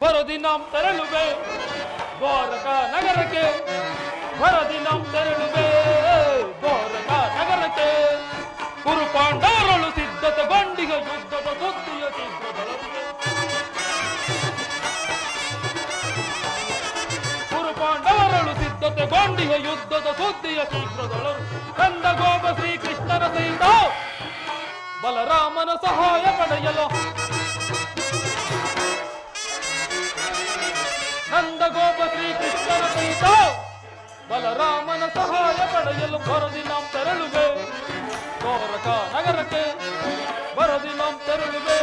ಬರದಿನಾಂ ತೆರಳುವೆ ದ್ವಾರಕ ನಗರಕ್ಕೆ ಬರದಿನಾಂ ತೆರಳುವೆ ಸಿದ್ಧತೆಗೊಂಡಿಗ ಯುದ್ಧದ ಸುದ್ದಿಯ ಶೀಘ್ರದೊಳರು ಕಂದ ಗೋಪ ಶ್ರೀಕೃಷ್ಣನ ಸಹಿತ ಬಲರಾಮನ ಸಹಾಯ ಪಡೆಯಲು ನಂದಗೋಪ ಶ್ರೀಕೃಷ್ಣನ ಸಹಿತ ಬಲರಾಮನ ಸಹಾಯ ಪಡೆಯಲು ಬರದಿ ನಾವು ತೆರಳುವೆ ಗೋರಕ ನಗರಕ್ಕೆ ಬರದಿ ನಾವು ತೆರಳುವೆ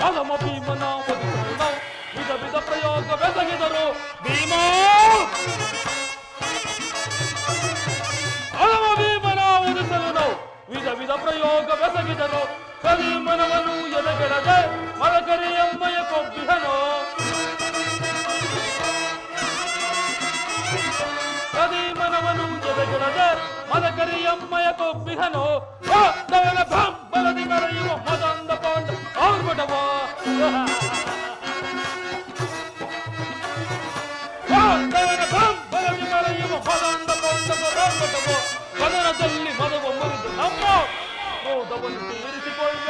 ಕಲಮ ಭೀಮನ ಒದಿಸಲು ನಾವು ವಿಧ ವಿಧ ಪ್ರಯೋಗ ಬೆಸಗಿದರು ಭೀಮಾ ಹಲವ ಭೀಮನ ಉದಿಸಲು ನಾವು ವಿಧ ವಿಧ ಪ್ರಯೋಗ ಬೆಸಗಿದನು ಕಲಿಮನವನು ಎದೆಗೆಡದೆ ಮಲಕರಿ ಎಮ್ಮಯ ಕೊಬ್ಬಿಹನು ಕದಿಮನವನು ಎದೆಗೆಡದೆ ಮಲಕರಿ ಎಮ್ಮಯ ಕೊಬ್ಬಿಹನು ದವನ ಬಲದಿ ಮೆರೆಯುವ ಮದಂದ ಪಾಂಡ ಆರ್ಭಟವ ದವನ ಬಲದಿ ಮೆರೆಯುವ ಮದಂದ ಪಾಂಡವ ಆರ್ಭಟವ ಕದನದಲ್ಲಿ ಮದವ ಮುರಿದು ನಮ್ಮ ಕ್ರೋಧವನ್ನು ತೀರಿಸಿಕೊಳ್ಳ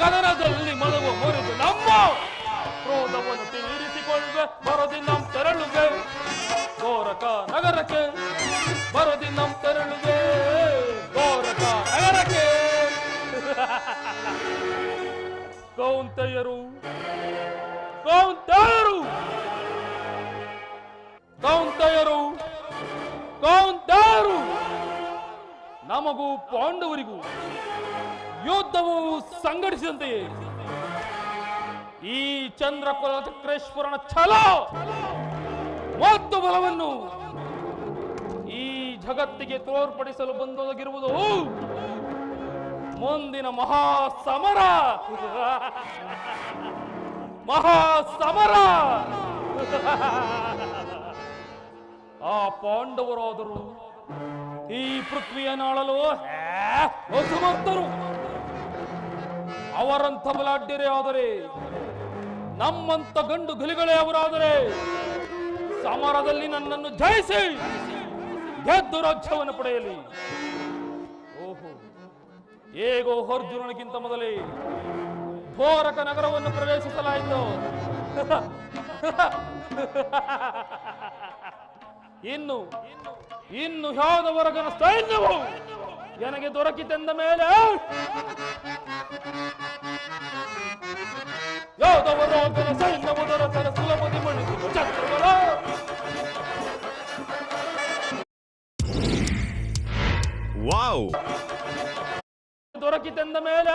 ಕದನದಲ್ಲಿ ಮದವ ಮುರಿದು ನಮ್ಮ ಕ್ರೋಧವನ್ನು ತೀರಿಸಿಕೊಳ್ಳುವೆ ಬರದಿ ನಮ್ ತೆರಳುವೆ ಗೋರಕ ನಗರಕ್ಕೆ ಬರದಿ ನಮ್ ಕೌಂತೆಯರು ಕೌಂತೆಯರು ಕೌಂತೆಯರು ಕೌಂತೆಯರು, ನಮಗೂ ಪಾಂಡವರಿಗೂ ಯುದ್ಧವು ಸಂಘಟಿಸಿದಂತೆಯೇ. ಈ ಚಂದ್ರಕುಲ ಚಕ್ರೇಶ್ವರನ ಛಲ ಮತ್ತು ಬಲವನ್ನು ಈ ಜಗತ್ತಿಗೆ ತೋರ್ಪಡಿಸಲು ಬಂದೊದಗಿರುವುದು ಮುಂದಿನ ಮಹಾ ಸಮರ ಮಹಾ ಸಮರ ಆ ಪಾಂಡವರಾದರು ಈ ಪೃಥ್ವಿಯನ್ನಾಳಲು ಅಸಮರ್ಥರು ಅವರಂಥ ಬಲಾಢ್ಯರೇ ಆದರೆ ನಮ್ಮಂತ ಗಂಡು ಗುಲಿಗಳೇ ಅವರಾದರೆ, ಸಮರದಲ್ಲಿ ನನ್ನನ್ನು ಜಯಿಸಿ ಗೆದ್ದು ರಾಜ್ಯವನ್ನು ಪಡೆಯಲಿ. ಹೇಗೋ ಅರ್ಜುನನಿಗಿಂತ ಮೊದಲೇ ಘೋರಕ ನಗರವನ್ನು ಪ್ರವೇಶಿಸಲಾಯಿತು. ಇನ್ನು ಇನ್ನು ಯಾದವರಗನ ಸೈನ್ಯವು ನನಗೆ ದೊರಕಿತೆಂದ ಮೇಲೆ ಯಾದವರಾಗನ ಸೈನ್ಯವು ದೊರಕನ ಸುಲಭದಿ ಮಣಿಸಿದ ಚಕ್ರಗಳ ವಾವ್! ದೊರಕಿತೆಂದ ಮೇಲೆ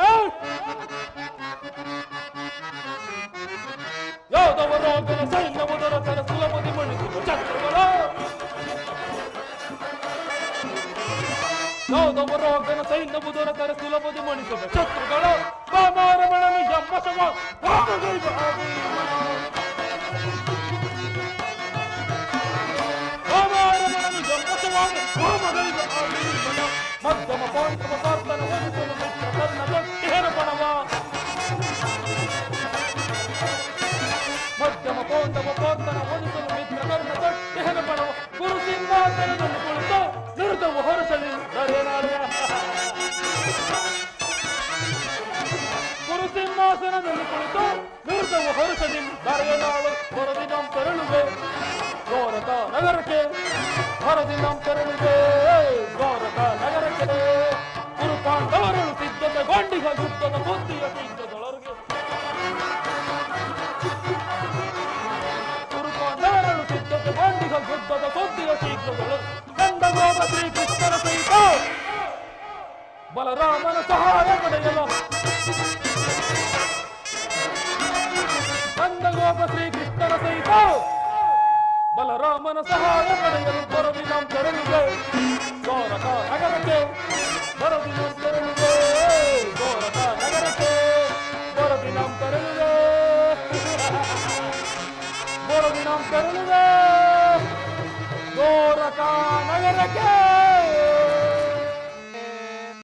ಯಾದವರಾಗನ ಸೈನ್ಯವು ದೊರಕನ ಸುಲಭದಿ ಮಣಿಸಿದ ಚಕ್ರಗಳ ಯಾದವರಾಗನ ಸೈನ್ಯವು ದೊರಕನ ಸುಲಭದಿ ಮಣಿಸಿದ ಶತ್ರುಗಳ ಬಾಮಾರಮಣನು ಯಮ್ಮಸವ ವಾಮಗೈವ ஹர்ஷனின் வரவேலாளர் ஒரு தினம் பெருளுவே கோரதா நகரக்கே ஒரு தினம் பெருளுவே கோரதா நகரக்கே குருபாண்டவர்கள் சித்தத கோண்டிக குத்தத புத்திய தீர்த்ததொழர்கே குருபாண்டவர்கள் சித்தத கோண்டிக குத்தத புத்திய தீர்த்ததொழர் கண்ட கோப ஸ்ரீ கிருஷ்ணர செய்தோ பலராமன சகாய படையலாம் ಸೋಮ ಶ್ರೀ ಕೃಷ್ಣನ ಸಹಿತ ಬಲರಾಮನ ಸಹಾಯ ಪಡೆಯಲು ತೊರವಿ ನಾಂ ತೆರಳಿದೆ ಗೋರಕ ನಗರಕ್ಕೆ ಬರದಿ ನಾಂ ತೆರಳಿದೆ ಗೋರಕ ನಗರಕ್ಕೆ ಬರದಿ ನಾಂ ತೆರಳಿದೆ ಬರದಿ ನಾಂ ತೆರಳಿದೆ ಗೋರಕ ನಗರಕ್ಕೆ